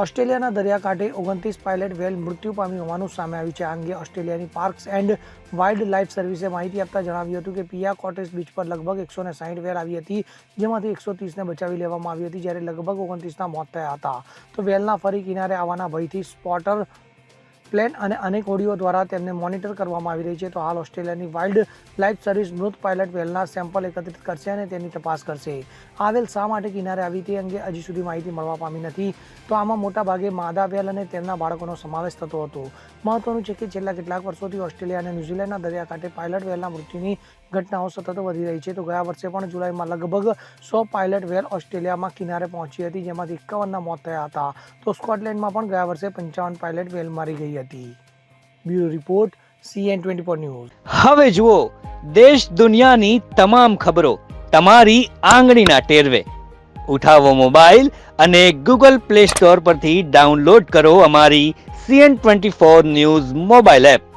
ઓસ્ટ્રેલિયાના દરિયાકાંઠે ઓગણત્રીસ પાયલટ વેલ મૃત્યુ પામી હોવાનું સામે આવ્યું છે. આ અંગે ઓસ્ટ્રેલિયાની પાર્ક્સ એન્ડ વાઇલ્ડ લાઇફ સર્વિસે માહિતી આપતા જણાવ્યું હતું કે પિયા કોટેજ બીચ પર લગભગ એકસો ને સાહીઠ વેલ આવી હતી, જેમાંથી એકસો ત્રીસને બચાવી લેવામાં આવી હતી, જ્યારે લગભગ ઓગણત્રીસના મોત થયા હતા. તો વેલના ફરી કિનારે આવવાના ભયથી સ્પોટર પ્લેન અને અનેક ઓડીઓ દ્વારા તેમને મોનિટર કરવામાં આવી રહી છે. તો હાલ ઓસ્ટ્રેલિયાની વાઇલ્ડ લાઇફ સર્વિસ મૃત પાયલટ વેલના સેમ્પલ એકત્રિત કરશે અને તેની તપાસ કરશે. આ વેલ શા માટે કિનારે આવી તે અંગે હજી સુધી માહિતી મળવા પામી નથી. તો આમાં મોટાભાગે માદા વેલ અને તેમના બાળકોનો સમાવેશ થતો હતો. મહત્વનું છે કે છેલ્લા કેટલાક વર્ષોથી ઓસ્ટ્રેલિયા અને ન્યૂઝીલેન્ડના દરિયાકાંઠે પાયલટ વેલના મૃત્યુની ઘટનાઓ સતત વધી રહી છે. તો ગયા વર્ષે પણ જુલાઈમાં લગભગ સો પાયલટ વેલ ઓસ્ટ્રેલિયામાં કિનારે પહોંચી હતી. જેમાંથી એકાવનના મોત થયા હતા. તો સ્કોટલેન્ડમાં પણ ગયા વર્ષે પંચાવન પાયલટ વેલ મારી ગઈ હતી. Bureau report CN twenty four news. હવે જુઓ, દેશ દુનિયાની તમામ ખબરો તમારી આંગળીના ટેરવે. ઉઠાવો મોબાઈલ અને ગૂગલ પ્લે સ્ટોર પરથી ડાઉનલોડ કરો અમારી CN twenty four news mobile app.